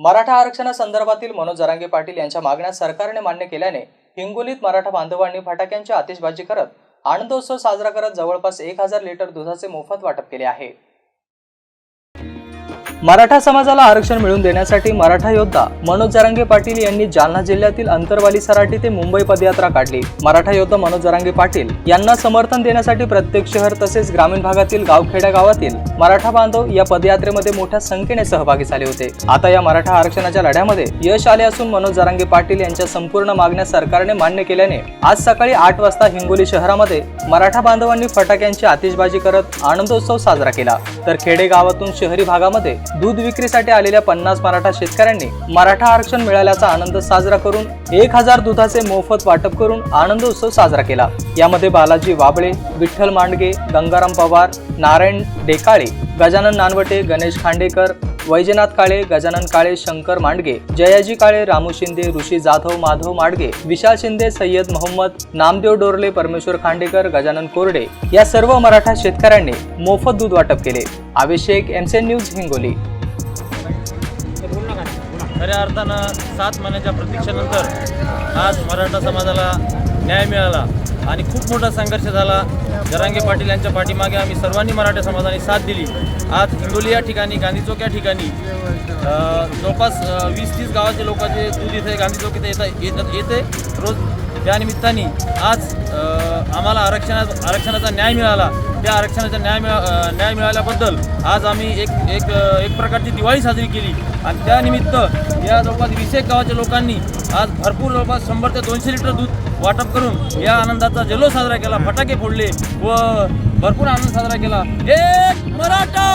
मराठा आरक्षणासंदर्भातील मनोज जरांगे पाटील यांच्या मागण्या सरकारने मान्य केल्याने हिंगोलीत मराठा बांधवांनी फटाक्यांची आतिषबाजी करत आनंदोत्सव साजरा करत जवळपास एक हजार लिटर दुधाचे मोफत वाटप केले आहे. मराठा समाजाला आरक्षण मिळवून देण्यासाठी मराठा योद्धा मनोज जरांगे पाटील यांनी जालना जिल्ह्यातील अंतरवाली सराटी ते मुंबई पदयात्रा काढली. मराठा योद्धा मनोज जरांगे पाटील यांना समर्थन देण्यासाठी प्रत्येक शहर तसेच ग्रामीण भागातील गावखेड्या गावातील मराठा बांधव या पदयात्रेमध्ये मोठ्या संख्येने सहभागी झाले होते. आता या मराठा आरक्षणाच्या लढ्यामध्ये यश आले असून मनोज जरांगे पाटील यांच्या संपूर्ण मागण्या सरकारने मान्य केल्याने आज सकाळी आठ वाजता हिंगोली शहरामध्ये मराठा बांधवांनी फटाक्यांची आतिषबाजी करत आनंदोत्सव साजरा केला. तर खेडे गावातून शहरी भागामध्ये दूध विक्रीसाठी आलेल्या पन्नास मराठा शेतकऱ्यांनी मराठा आरक्षण मिळाल्याचा आनंद साजरा करून एक हजार दुधाचे मोफत वाटप करून आनंदोत्सव साजरा केला. यामध्ये बालाजी वाबळे विठ्ठल मांडगे गंगाराम पवार नारायण डेकाळे गजानन नानवटे गणेश खांडेकर वैजनाथ काळे गजानन काळे शंकर मांडगे जयाजी काळे रामू शिंदे ऋषी जाधव माधव माडगे विशाल शिंदे सय्यद मोहम्मद नामदेव डोरले परमेश्वर खांडेकर गजानन कोरडे या सर्व मराठा शेतकऱ्यांनी मोफत दूध वाटप केले. अभिषेक एमसेन न्यूज हिंगोली. खऱ्या अर्थानं सात महिन्याच्या प्रतीक्षेनंतर आज मराठा समाजाला न्याय मिळाला. आणि खूप मोठा संघर्ष झाला. जरांगे पाटील यांच्या पाठीमागे आम्ही सर्वांनी मराठा समाजाने साथ दिली. आज हिंगोली या ठिकाणी गांधी चौक या ठिकाणी जवळपास वीस तीस गावाचे लोकांचे दूध इथे गांधी चौक इथे येतं येतात येते. रोज त्या निमित्ताने आज आम्हाला आरक्षणा आरक्षणाचा न्याय मिळाला. त्या आरक्षणाचा न्याय मिळा न्याय मिळाल्याबद्दल आज आम्ही एक एक एक प्रकारची दिवाळी साजरी केली. आणि त्यानिमित्त या जवळपास वीस एक गावाच्या लोकांनी आज भरपूर जवळपास शंभर ते दोनशे लिटर दूध वाटप करून या आनंदाचा जल्लोष साजरा केला. फटाके फोडले व भरपूर आनंद साजरा केला. एक मराठा!